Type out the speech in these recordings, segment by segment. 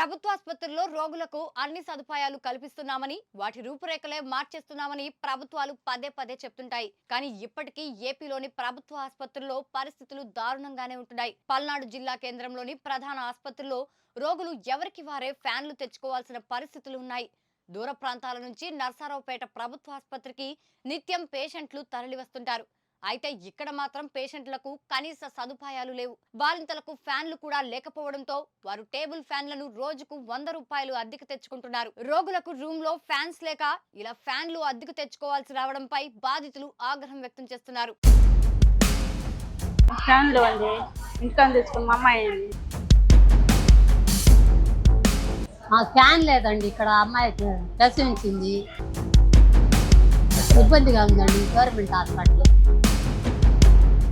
ప్రభుత్వ ఆసుపత్రుల్లో రోగులకు అన్ని సదుపాయాలు కల్పిస్తున్నామని వాటి రూపురేఖలే మార్చేస్తున్నామని ప్రభుత్వాలు పదే పదే చెప్తుంటాయి. కానీ ఇప్పటికీ ఏపీలోని ప్రభుత్వ ఆసుపత్రుల్లో పరిస్థితులు దారుణంగానే ఉంటున్నాయి. పల్నాడు జిల్లా కేంద్రంలోని ప్రధాన ఆసుపత్రుల్లో రోగులు ఎవరికి వారే ఫ్యాన్లు తెచ్చుకోవాల్సిన పరిస్థితులు ఉన్నాయి. దూర ప్రాంతాల నుంచి నర్సారావుపేట ప్రభుత్వ ఆసుపత్రికి నిత్యం పేషెంట్లు తరలి వస్తుంటారు అయితే ఇక్కడ మాత్రం పేషెంట్లకు కనీస సదుపాయాలు లేవు. బాలింతలకు ఫ్యాన్లు కూడా లేకపోవడంతో వారు టేబుల్ ఫ్యాన్లను రోజుకు వంద రూపాయలు అద్దెకు తెచ్చుకుంటున్నారు. రోగులకు రూమ్లో ఫ్యాన్స్ లేక ఇలా ఫ్యాన్లు అద్దెకు తెచ్చుకోవాల్సి రావడంపై బాధితులు ఆగ్రహం వ్యక్తం చేస్తున్నారు. ఫ్యాన్లు అండి. అమ్మాయి ఫ్యాన్ లేదండి. ఇక్కడ అమ్మాయికి ప్రసవించింది ఇబ్బందిగా ఉందండి. Government hospital.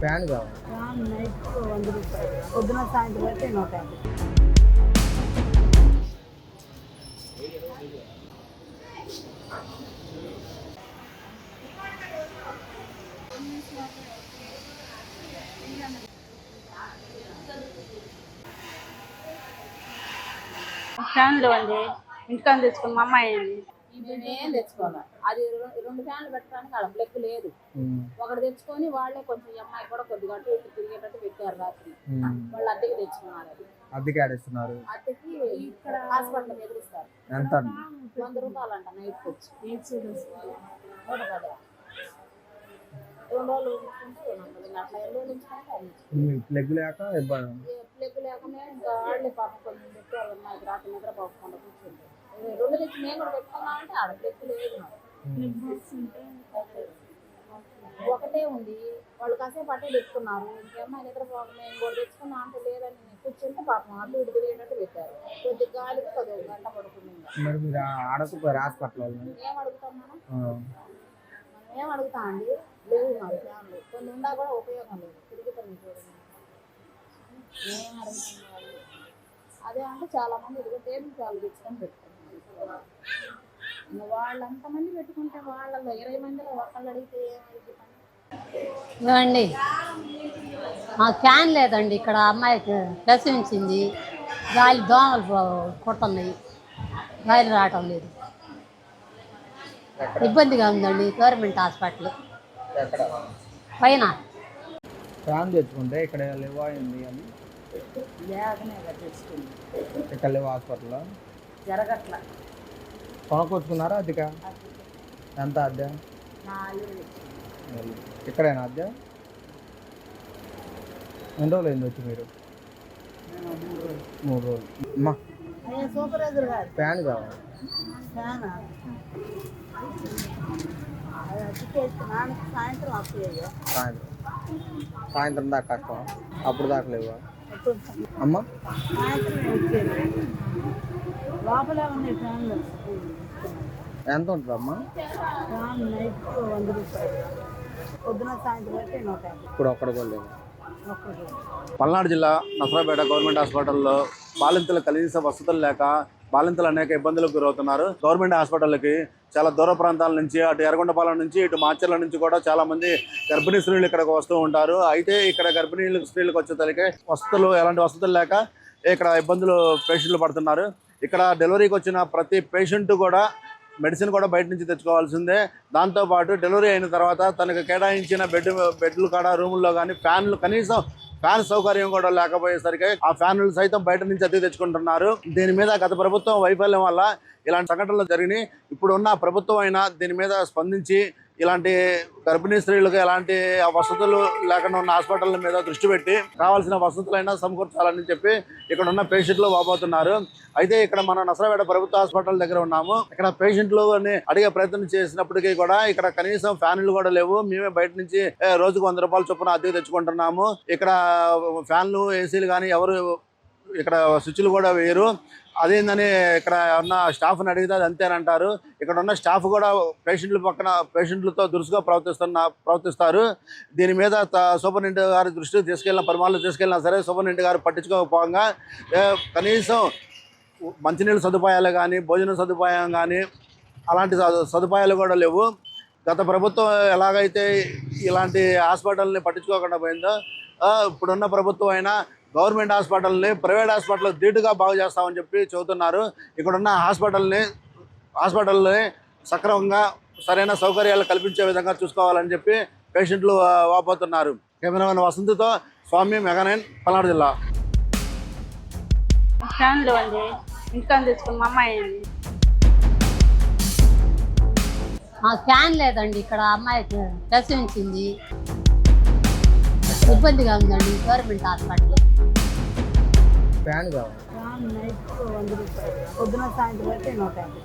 ఫ్యాన్ కావాలి. ఫ్యాన్ నైట్ వంద రూపాయలు. పొద్దున సాయంత్రం అయితే నూట యాభై. ఫ్యాన్లు అండి ఇంటికాడ తెచ్చుకుని మా అమ్మాయి మేమేం తెచ్చుకోవాలి. అది రెండు ఫ్యాన్లు పెట్టడానికి ఆడ ప్లగ్ లేదు. ఒకటి తెచ్చుకొని వాళ్ళే కొంచెం అమ్మాయి కూడా కొద్దిగా అటు ఇటు తిరిగేటట్టు పెట్టారు రాత్రి. వాళ్ళు అద్దెకి తెచ్చుకున్నారు అది. అద్దెకి ఆడిస్తున్నారు. అద్దెకి ఇక్కడ హాస్పిటల్ ఎదురుస్తారు ఎంత వంద రూపాయలు అంట నైట్ వచ్చి రెండు రోజులు అట్లా అన్ని. మీకు ప్లగ్ లేక ఇబ్బంది. ఏ ప్లగ్ లేకనే ఇంకా వాళ్ళే పాప కొంచెం పెట్టారు రాత్రి నిద్ర పోకుండా కూర్చుంది రెండు తెచ్చి మేము కూడా పెట్టుకున్నామంటే ఆడ ప్లగ్ లేదు ఒకటే ఉంది. వాళ్ళు కాసేపు అట్టే పెట్టుకున్నారు ఇంకేమన్నా నిద్రపోక మేము కూడా తెచ్చుకున్నాం అంటే లేదని కూర్చుంటే పాపం అటు ఇటు తిరిగేటట్టు పెట్టారు. కొద్ది గాలికి ఒక గంట పడుతుంది ఇంకా. మరి మీరు ఆడకపోయారు హాస్పిటల్ ఏం అడుగుతాం మనం? ఏం అడుగుతాం అండి? లేవు మరి ఫ్యాన్లు. కొన్ని ఉండా కూడా ఉపయోగం లేదు. తిరుగుతాం చూడండి ఏం అడుగుతాం అదే అంటే చాలా మంది ఇదిగో టేబుల్ ఫ్యాన్లు తెచ్చుకొని పెట్టుకుంటున్నారు ఇంకా వాళ్ళు అంతమంది పెట్టుకుంటే వాళ్ళలో ఇరవై మందిలో ఒకళ్ళు అడిగితే మాకు ఫ్యాన్ లేదండి ఇక్కడ అమ్మాయికి ప్రసవించింది. గాలి దోమలు కుడుతున్నాయి. గాలి రావటం లేదు. ఇబ్బందిగా ఉందండి గవర్నమెంట్ హాస్పిటల్. పైన. ఫ్యాన్ తెచ్చుకుంటే ఇక్కడ లేవా అని? ఇక్కడ లేవా హాస్పిటల్లో? జరగట్ల. కొనుక్కొచ్చుకున్నారా అద్దెక? ఎంత అద్దె? నాలుగు. ఇక్కడేనా అద్దె? ఎన్ని రోజులు అయింది వచ్చి మీరు? మూడు రోజులు. అమ్మా. ఫ్యాన్ కావాలి. సాయంత్రం సాయంత్రం. దాకా కష్టం అప్పుడు దాకా లేవా? అమ్మా. లోపలే ఉన్నాయి ఫ్యాన్లు. ఎంత ఉంటుంది అమ్మా ఇప్పుడు ఒక్కడ కూడా ఒక్కటి పల్నాడు జిల్లా నసరాపేట గవర్నమెంట్ హాస్పిటల్లో బాలింతలు కనీస వసతులు లేక బాలింతలు అనేక ఇబ్బందులకు గురవుతున్నారు. గవర్నమెంట్ హాస్పిటల్కి చాలా దూర ప్రాంతాల నుంచి అటు ఎర్రగొండపాలెం నుంచి ఇటు మాచర్ల నుంచి కూడా చాలా మంది గర్భిణీ స్త్రీలు ఇక్కడికి వస్తూ ఉంటారు. అయితే ఇక్కడ గర్భిణీ స్త్రీలకు వచ్చేసరికి వసతులు ఎలాంటి వసతులు లేక ఇక్కడ ఇబ్బందులు పేషెంట్లు పడుతున్నారు. ఇక్కడ డెలివరీకి వచ్చిన ప్రతి పేషెంట్ కూడా మెడిసిన్ కూడా బయట నుంచి తెచ్చుకోవాల్సిందే. దాంతోపాటు డెలివరీ అయిన తర్వాత తనకు కేటాయించిన బెడ్ బెడ్లు కాడ రూముల్లో కానీ ఫ్యాన్లు కనీసం ఫ్యాన్ సౌకర్యం కూడా లేకపోయేసరికి ఆ ఫ్యాన్లు సైతం బయట నుంచి అద్దె తెచ్చుకుంటున్నారు. దీని మీద గత ప్రభుత్వం వైఫల్యం వల్ల ఇలాంటి సంఘటనలు జరిగినాయి. ఇప్పుడున్న ప్రభుత్వం అయినా దీని మీద స్పందించి ఇలాంటి గర్భిణీ స్త్రీలకు ఎలాంటి వసతులు లేకుండా ఉన్న హాస్పిటల్ మీద దృష్టి పెట్టి కావాల్సిన వసతులైనా సమకూర్చాలని చెప్పి ఇక్కడ ఉన్న పేషెంట్లు వాపోతున్నారు. అయితే ఇక్కడ మన నసరాపేట ప్రభుత్వ హాస్పిటల్ దగ్గర ఉన్నాము. ఇక్కడ పేషెంట్లు అని అడిగే ప్రయత్నం చేసినప్పటికీ కూడా ఇక్కడ కనీసం ఫ్యాన్లు కూడా లేవు. మేమే బయట నుంచి రోజుకు వంద రూపాయల చొప్పున అద్దెకు తెచ్చుకుంటున్నాము. ఇక్కడ ఫ్యాన్లు ఏసీలు కానీ ఎవరు ఇక్కడ స్విచ్లు కూడా వేయరు. అదేందని ఇక్కడ ఉన్న స్టాఫ్ని అడిగితే అది అంతేనంటారు ఇక్కడ ఉన్న స్టాఫ్ కూడా పేషెంట్ల పక్కన పేషెంట్లతో దురుసుగా ప్రవర్తిస్తున్న ప్రవర్తిస్తారు. దీని మీద సూపరింటెండెంట్ గారి దృష్టికి తీసుకెళ్ళిన పరిమాణాలు తీసుకెళ్ళినా సరే సూపరింటెండెంట్ గారు పట్టించుకోకపోగా కనీసం మంచినీళ్ళ సదుపాయాలు కానీ భోజన సదుపాయం కానీ అలాంటి సదుపాయాలు కూడా లేవు. గత ప్రభుత్వం ఎలాగైతే ఇలాంటి హాస్పిటల్ని పట్టించుకోకుండా పోయిందో ఇప్పుడున్న ప్రభుత్వం అయినా గవర్నమెంట్ హాస్పిటల్ని ప్రైవేట్ హాస్పిటల్ ధీటుగా బాగు చేస్తామని చెప్పి చెబుతున్నారు. ఇక్కడున్న హాస్పిటల్ని హాస్పిటల్ని సక్రమంగా సరైన సౌకర్యాలు కల్పించే విధంగా చూసుకోవాలని చెప్పి పేషెంట్లు వాపోతున్నారు. కెమెరామెన్ వసంతితో స్వామి మెగానైన్ పల్నాడు జిల్లా. ఫ్యాన్లు అండి. మా అమ్మాయి ఆ ఫ్యాన్ లేదండి. ఇక్కడ అమ్మాయికి ప్రసవించింది. ఇబ్బందిగా ఉందండి. Government hospital. ఫ్యాన్ కావాలి. ఫ్యాన్ నైట్ వంద రూపాయలు. పొద్దున సాయంత్రం అయితే నూట యాభై.